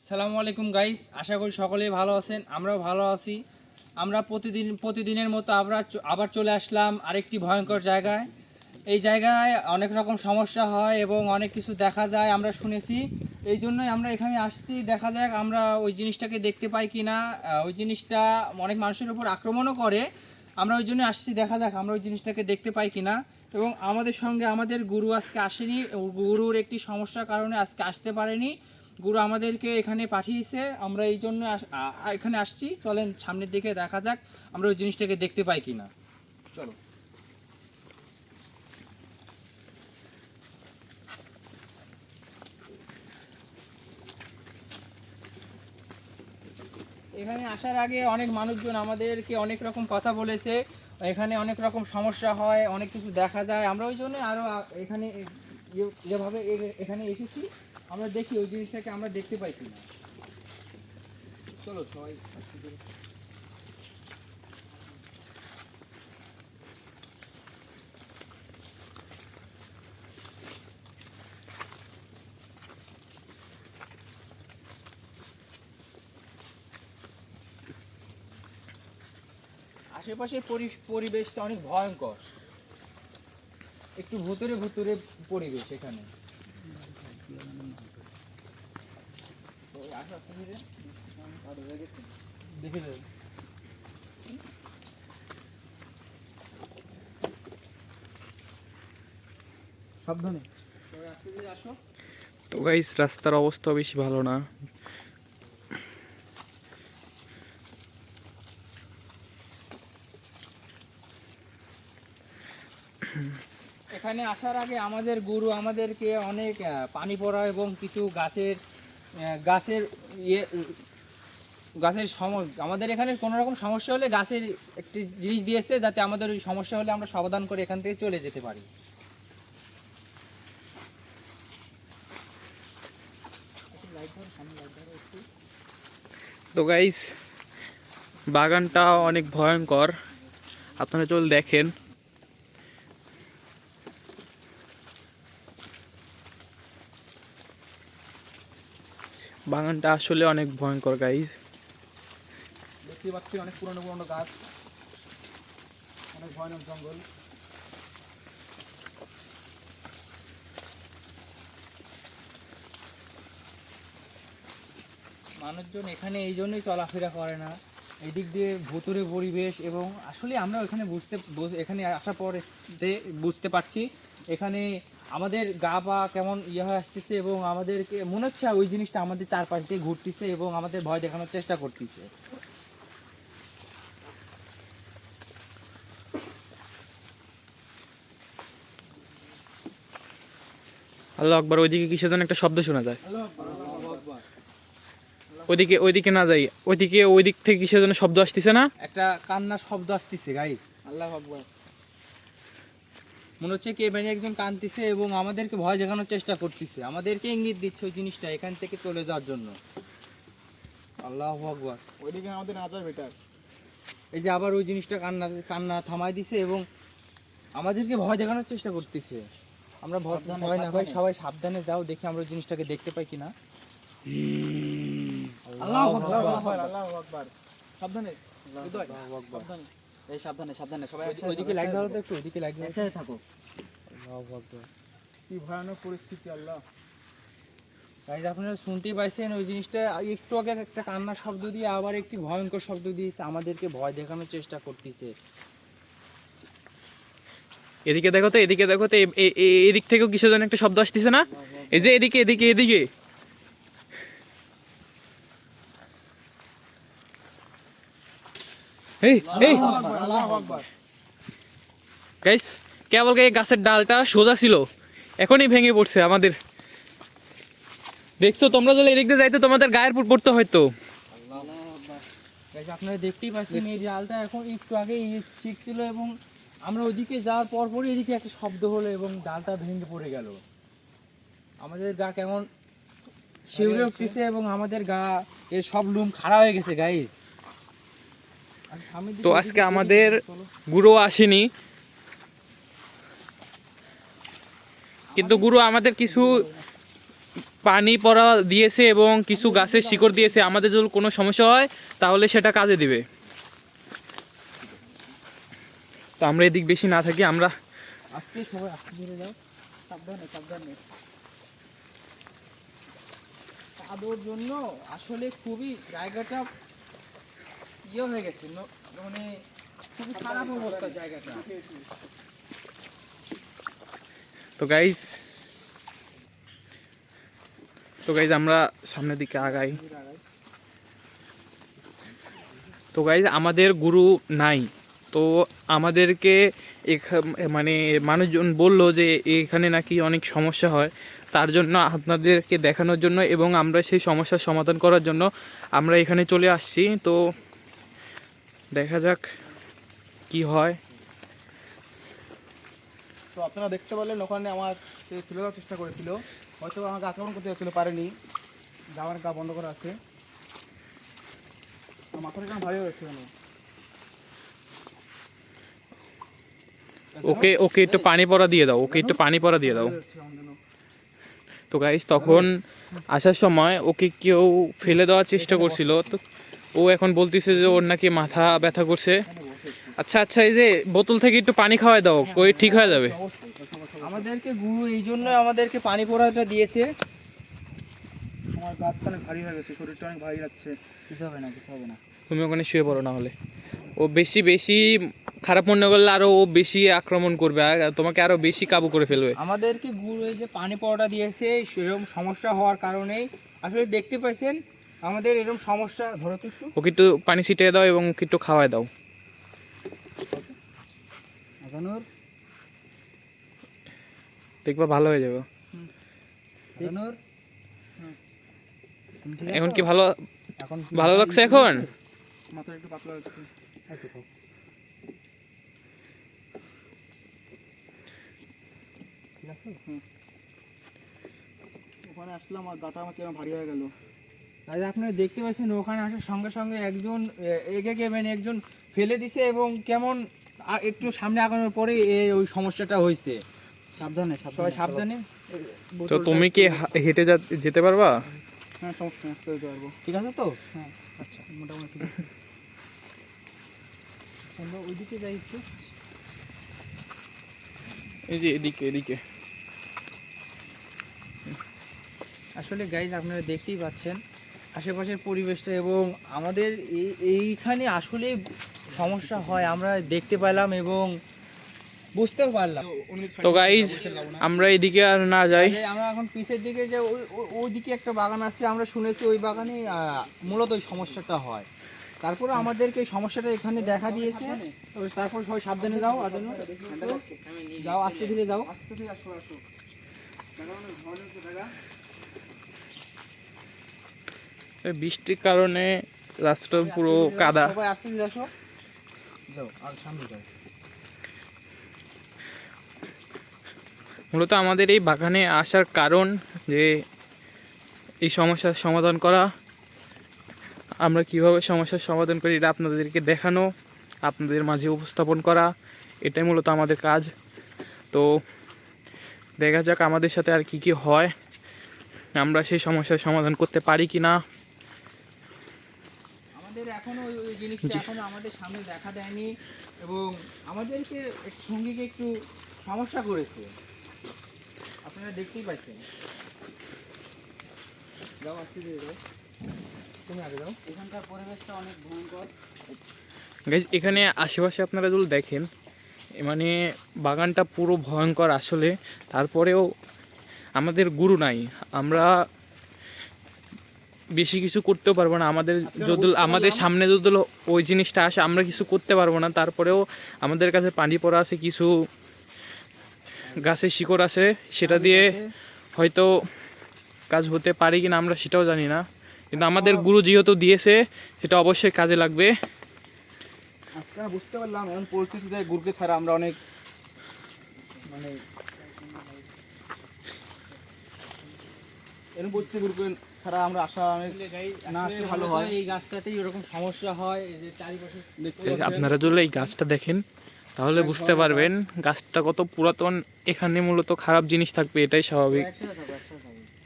আসসালামু আলাইকুম গাইস আশা করি সকলেই ভালো আছেন, আমরাও ভালো আছি। আমরা প্রতিদিন, প্রতিদিনের মতো আমরা আবার চলে আসলাম আরেকটি ভয়ঙ্কর জায়গায়। এই জায়গায় অনেক রকম সমস্যা হয় এবং অনেক কিছু দেখা যায়, আমরা শুনেছি। এই জন্যই আমরা এখানে আসছি। দেখা যাক আমরা ওই জিনিসটাকে দেখতে পাই কি না ওই জিনিসটা অনেক মানুষের উপর আক্রমণও করে। আমরা ওই জন্য আসছি, দেখা যাক আমরা ওই জিনিসটাকে দেখতে পাই কি না এবং আমাদের সঙ্গে আমাদের গুরু আজকে আসেনি গুরুর একটি সমস্যার কারণে আজকে আসতে পারেনি। গুরু আমাদেরকে এখানে পাঠিয়েছে। আমরা এই জন্য এখানে আসছি। চলেন সামনের দিকে দেখা যাক আমরা ওই জিনিসটাকে দেখতে পাই কিনা। চলো। এখানে আসার আগে অনেক মানুষজন আমাদেরকে অনেক রকম কথা বলেছে। এখানে অনেক রকম সমস্যা হয়, অনেক কিছু দেখা যায়। আমরা ওই জন্য আরও এখানে যেভাবে এখানে এসেছি। আমরা দেখি ওই জিনিসটাকে আমরা দেখতে পাই কিনা। চলো সবাই আশেপাশের পরি- পরিবেশটা অনেক ভয়ঙ্কর। একটু ভুতুরে ভুতুরে পরিবেশ এখানে ওই আসো, আসো, ধীরে। আর হয়ে গেছে। দেখে। সাবধানে তো গাইস রাস্তার অবস্থা বেশি ভালো না এখানে আসার আগে আমাদের গুরু আমাদেরকে অনেক পানি পড়া এবং কিছু গাছের গাছের ইয়ে গাছের সম আমাদের এখানে কোনো রকম সমস্যা হলে গাছের একটি জিনিস দিয়েছে যাতে আমাদের ওই সমস্যা হলে আমরা সমাধান করে এখান থেকে চলে যেতে পারি। তো গাইস বাগানটা অনেক ভয়ঙ্কর। আপনারা চল দেখেন। বাগানটা আসলে অনেক ভয়ঙ্কর গাইজ দেখতে পাচ্ছি অনেক পুরনো পুরনো গাছ, অনেক ভয়ানক জঙ্গল। মানুষজন এখানে এই জন্যই চলাফেরা করে না। এই দিক দিয়ে ভুতুরে পরিবেশ এবং আসলে আমরা এখানে বুঝতে বুঝ- এখানে আসার পরে যে- বুঝতে পারছি এখানে আমাদের গা পা কেমন ইয়ে হয়ে আসতেছে এবং আমাদেরকে মনে হচ্ছে ওই জিনিসটা আমাদের চারপাশ দিয়ে ঘুরতেছে এবং আমাদের ভয় দেখানোর চেষ্টা করতেছে। আল্লাহ আকবার ওইদিকে কিসের জন্য একটা শব্দ শোনা যায়? ওইদিকে ওইদিকে না যাই। ওইদিকে ওই দিক থেকে কিসের জন্য শব্দ আসতেছে না? একটা কান্নার শব্দ আসতেছে গাই আল্লাহ আকবার। মনে হচ্ছে কে বেরিয়ে একজন কানতেছে এবং আমাদেরকে ভয় দেখানোর চেষ্টা করতেছে। আমাদেরকে ইঙ্গিত দিচ্ছে ওই জিনিসটা এখান থেকে চলে যাওয়ার জন্য। আল্লাহ আকবার। ওইদিকে আমাদের না যায় বেটার এই যে আবার ওই জিনিসটা কান্না কান্না থামাই দিছে এবং আমাদেরকে ভয় দেখানোর চেষ্টা করতেছে। আমরা ভয় না ভাই সবাই সাবধানে যাও দেখি আমরা ওই জিনিসটাকে দেখতে পাই কিনা। আল্লাহ আকবার, আকবার আকবার। সাবধানে আল্লাহু আকবার। এই সাবধানে সাবধানে সবাই ওইদিকে লাইট দাও তো একটু ওইদিকে লাইট দাও একসাথে থাকো। আল্লাহু আকবার। কি ভয়ানক পরিস্থিতি আল্লাহ। গাইজ আপনারা শুনতেই পাইছেন ওই জিনিসটা। একটু আগে একটা কান্নার শব্দ দিয়ে আবার একটি ভয়ঙ্কর শব্দ দিয়েছে আমাদেরকে ভয় দেখানোর চেষ্টা করতেছে। এদিকে দেখো তো এদিকে দেখো তো এদিক থেকেও কিসের জন্য একটা শব্দ আসতেছে না? এই যে এদিকে এদিকে এদিকে। গাইস কেবল এই গাছের ডালটা সোজা ছিল? এখনই ভেঙে পড়ছে আমাদের। দেখছ, তোমরা যদি এদিক যাইতো, তোমাদের গায়ের উপর পড়তে হয়তো। আপনারা দেখতেই পাচ্ছেন এই ডালটা এখন একটু আগে ঠিক ছিল এবং আমরা ওইদিকে যাওয়ার পর পরই এদিকে একটা শব্দ হলো এবং ডালটা ভেঙে পড়ে গেল। আমাদের গা কেমন শিউরে উঠতেছে এবং আমাদের গা এর সব লুম খাড়া হয়ে গেছে গাইজ তো আজকে আমাদের গুরু আসেনি। কিন্তু গুরু আমাদের কিছু পানি পড়া দিয়েছে এবং কিছু গাছের শিকড় দিয়েছে। আমাদের যদি কোনো সমস্যা হয়, তাহলে সেটা কাজে দিবে। তো আমরা এদিক বেশি না থাকি, আমরা জন্য আসলে খুবই জায়গাটা ইয়ে হয়ে গেছে মানে খুবই খারাপ অবস্থা জায়গাটা। তো গাইজ তো গাইজ আমরা সামনের দিকে আগাই। তো গাইজ আমাদের গুরু নাই। তো আমাদেরকে মানে মানুষজন বলল যে এখানে নাকি অনেক সমস্যা হয়। তার জন্য আপনাদেরকে দেখানোর জন্য এবং আমরা সেই সমস্যার সমাধান করার জন্য আমরা এখানে চলে আসছি। তো দেখা যাক কি হয়। তো আপনারা দেখতে পারলেন ওখানে আমার তুলে দেওয়ার চেষ্টা করেছিল। হয়তো আমাকে আক্রমণ করতে যাচ্ছিল পারেনি। যাওয়ার গা বন্ধ করা আছে। মাথাটা কেমন ভারী হয়েছে ওকে ওকে একটু পানি পড়া দিয়ে দাও ওকে একটু পানি পড়া দিয়ে দাও। তো গাইস তখন আসার সময় ওকে কেউ ফেলে দেওয়ার চেষ্টা করছিল তো ও এখন বলতেছে যে ওর নাকি মাথা ব্যথা করছে। আচ্ছা আচ্ছা এই যে বোতল থেকে একটু পানি খাওয়াই দাও কই ঠিক হয়ে যাবে। আমাদেরকে গুরু এই জন্য আমাদেরকে পানি পড়াটা দিয়েছে। আমার অনেক ভারী হয়ে গেছে শরীরটা অনেক ভারী লাগছে। কিছু হবে না কিছু হবে না। তুমি ওখানে শুয়ে পড়ো না হলে ও বেশি বেশি খারাপ মনে করলে আরও ও বেশি আক্রমণ করবে আর তোমাকে আরও বেশি কাবু করে ফেলবে। আমাদেরকে গুরু এই যে পানি পড়াটা দিয়েছে সেরকম সমস্যা হওয়ার কারণেই। আসলে দেখতে পাচ্ছেন আমাদের এরকম সমস্যা ধরো তো একটু। ওকে একটু পানি ছিটিয়ে দাও এবং ওকে একটু খাওয়াই দাও। আগানোর। দেখবা ভালো হয়ে যাবে। আগানোর। এখন কি ভালো এখন ভালো লাগছে এখন? মাথা একটু পাতলা হচ্ছে। ওখানে আসলাম আর গাটা আমার কেমন ভারী হয়ে গেল। আজ আপনারা দেখতে পাচ্ছেন ওখানে আসার সঙ্গে সঙ্গে একজন এ, এগে গেবেন একজন ফেলে দিছে এবং কেমন একটু সামনে আগানোর পরে এই ওই সমস্যাটা হয়েছে সাবধানে সবাই সাবধানে? তো তুমি কি হেঁটে যেতে পারবা? হ্যাঁ সমস্যা নেই আসতে যেতে পারব। ঠিক আছে তো? হ্যাঁ আচ্ছা মোটামুটি। আমরা ওইদিকে যাই একটু। এই যে এদিকে এদিকে। আসলে গাইজ আপনারা দেখতেই পাচ্ছেন আশেপাশের পরিবেশটা এবং আমাদের এই এইখানে আসলে সমস্যা হয় আমরা দেখতে পেলাম এবং বুঝতেও পারলাম। তো গাইজ আমরা এদিকে আর না যাই। আমরা এখন পিছের দিকে যে ওই- ওইদিকে একটা বাগান আছে আমরা শুনেছি ওই বাগানে মূলত ওই সমস্যাটা হয়। তারপরে আমাদেরকে সমস্যাটা এখানে দেখা দিয়েছে। তারপর সবাই সাবধানে যাও আর জন্য যাও আস্তে ধীরে যাও। আস্তে থেকে আসো আসো জায়গা অনেক ভালো হচ্ছে জায়গা এই বৃষ্টির কারণে রাস্তাটা পুরো কাদা। মূলত আমাদের এই বাগানে আসার কারণ যে এই সমস্যার সমাধান করা। আমরা কীভাবে সমস্যার সমাধান করি এটা আপনাদেরকে দেখানো আপনাদের মাঝে উপস্থাপন করা এটাই মূলত আমাদের কাজ। তো দেখা যাক আমাদের সাথে আর কি কি হয় আমরা সেই সমস্যার সমাধান করতে পারি কি না এখনও ওই ওই জিনিসটা এখনও আমাদের সামনে দেখা দেয়নি এবং আমাদেরকে এক- সঙ্গীকে একটু সমস্যা করেছে। আপনারা দেখতেই পাচ্ছেন। যাও আস্তে তুমি আগে যাও এখানকার পরিবেশটা অনেক ভয়ঙ্কর। গাইজ এখানে আশেপাশে আপনারা যদি দেখেন মানে বাগানটা পুরো ভয়ঙ্কর আসলে। তারপরেও আমাদের গুরু নাই। আমরা বেশি কিছু করতেও পারব না। আমাদের যদি আমাদের সামনে যদি ওই জিনিসটা আসে, আমরা কিছু করতে পারব না। তারপরেও আমাদের কাছে পানি পড়া আছে, কিছু গাছের শিকড় আছে, সেটা দিয়ে হয়তো কাজ হতে পারে কিনা আমরা সেটাও জানি না। কিন্তু আমাদের গুরু যেহেতু দিয়েছে, সেটা অবশ্যই কাজে লাগবে। আজকে বুঝতে পারলাম। এমন পরিস্থিতিতে গুরুকে ছাড়া আমরা অনেক মানে এরকম পরিস্থিতি গুরুকে ছাড়া আমরা অনেক না আসলে ভালো হয়। এই গাছটাতেই এরকম সমস্যা হয় যে চারিপাশে আপনারা যদি এই গাছটা দেখেন তাহলে বুঝতে পারবেন গাছটা কত পুরাতন। এখানে মূলত খারাপ জিনিস থাকবে এটাই স্বাভাবিক।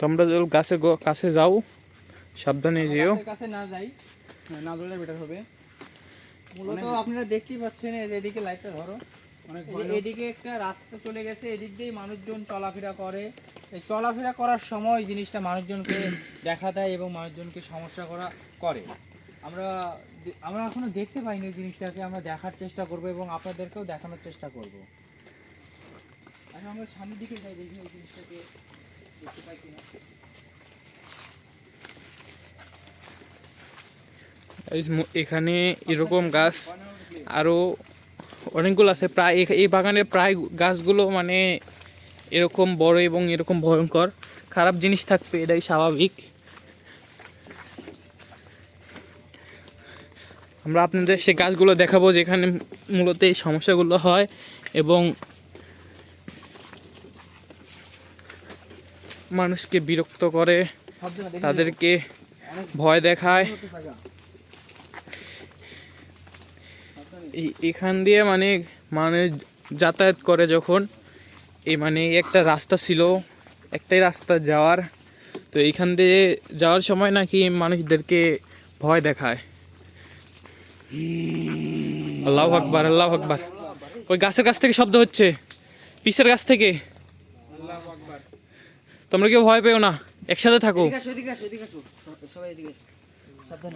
তোমরা যদি গাছের কাছে যাও সাবধানে যেও। কাছে না যাই না ধরলে বেটার হবে। মূলত আপনারা দেখতেই পাচ্ছেন এই যে এদিকে লাইটটা ধরো। এদিকে একটা রাস্তা চলে গেছে এদিক দিয়েই মানুষজন চলাফেরা করে। এই চলাফেরা করার সময় জিনিসটা মানুষজনকে দেখা দেয় এবং মানুষজনকে সমস্যা করা করে। আমরা আমরা এখনও দেখতে পাইনি ওই জিনিসটাকে আমরা দেখার চেষ্টা করব এবং আপনাদেরকেও দেখানোর চেষ্টা করব। এখন আমরা সামনের দিকে যাই দেখি ওই জিনিসটাকে দেখতে পাই কিনা। এখানে এরকম গাছ আরও অনেকগুলো আছে। প্রায় এই বাগানের প্রায় গাছগুলো মানে এরকম বড় এবং এরকম ভয়ঙ্কর। খারাপ জিনিস থাকবে এটাই স্বাভাবিক। আমরা আপনাদের সে গাছগুলো দেখাবো যেখানে মূলত এই সমস্যাগুলো হয় এবং মানুষকে বিরক্ত করে তাদেরকে ভয় দেখায় নিতে থাকা। এই- এখান দিয়ে মানে মানে যাতায়াত করে যখন, এই মানে একটা রাস্তা ছিল, একটাই রাস্তা যাওয়ার, তো এইখান দিয়ে যাওয়ার সময় নাকি মানুষদেরকে ভয় দেখায়। আল্লাহ আকবার আল্লাহ আকবার। ওই গাছের কাছ থেকে শব্দ হচ্ছে? পিসের গাছ থেকে? তোমরা কেউ ভয় পেও না? একসাথে থাকো।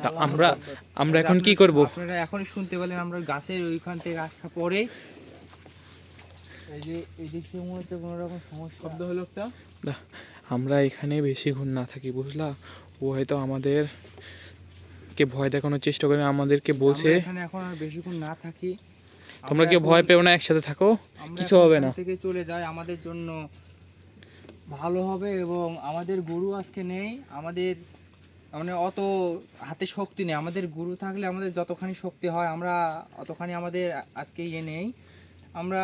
তা আমরা আমরা এখন কি করব? আপনারা এখনই শুনতে পেলেন আমরা গাছের ওইখান থেকে আসা পরে এই যে এই দিক থেকে মনে হচ্ছে কোনো রকম সমস্যা? শব্দ হলো একটা। আমরা এখানে বেশিক্ষণ না থাকি বুঝলা? ও হয়তো আমাদের কে ভয় দেখানোর চেষ্টা করে আমাদেরকে বলছে এখানে এখন আর বেশিক্ষণ না থাকি। তোমরা কেউ ভয় পেও না একসাথে থাকো কিছু হবে না। থেকে চলে যায় আমাদের জন্য ভালো হবে এবং আমাদের গরু আজকে নেই আমাদের মানে অত হাতে শক্তি নেই। আমাদের গুরু থাকলে আমাদের যতখানি শক্তি হয়, আমরা অতখানি আমাদের আজকে ইয়ে নেই। আমরা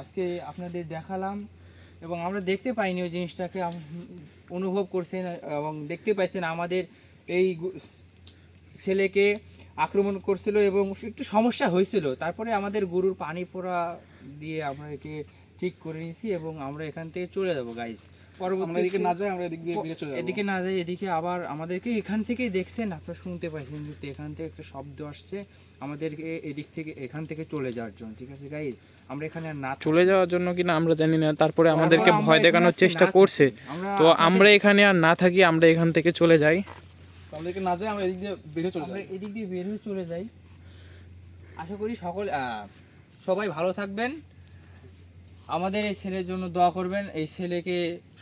আজকে আপনাদের দেখালাম এবং আমরা দেখতে পাইনি ওই জিনিসটাকে অনুভব করছেন এবং দেখতে পাইছেন আমাদের এই ছেলেকে আক্রমণ করছিল এবং একটু সমস্যা হয়েছিল। তারপরে আমাদের গরুর পানি পোড়া দিয়ে আমরা একে ঠিক করে নিয়েছি এবং আমরা এখান থেকে চলে যাব গাইস আমরা এদিকে না যাই আমরা এদিক দিয়ে ফিরে চলে যাব। এদিকে না যাই এদিকে আবার আমাদেরকে এখান থেকেই দেখছেন আপনারা শুনতে পাইছেন যে এখান থেকে একটা শব্দ আসছে আমাদেরকে এদিক থেকে এখান থেকে চলে যাওয়ার জন্য ঠিক আছে গাইস আমরা এখানে আর না চলে যাওয়ার জন্য কিনা আমরা জানি না তারপরে আমাদেরকে ভয় দেখানোর চেষ্টা করছে। তো আমরা এখানে আর না থাকি আমরা এখান থেকে চলে যাই। তো আমরা না যাই আমরা এদিক দিয়ে বেরিয়ে চলে যাই। এদিক দিয়ে বের হয়ে চলে যাই। আশা করি সকল সবাই ভালো থাকবেন। আমাদের এই ছেলের জন্য দোয়া করবেন এই ছেলেকে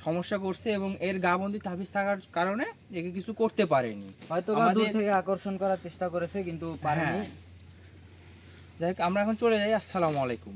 সমস্যা করছে এবং এর গা বন্দি তাবিজ থাকার কারণে একে কিছু করতে পারেনি। হয়তো দূর থেকে আকর্ষণ করার চেষ্টা করেছে কিন্তু পারেনি। হ্যাঁ। যাই হোক আমরা এখন চলে যাই। আসসালামু আলাইকুম।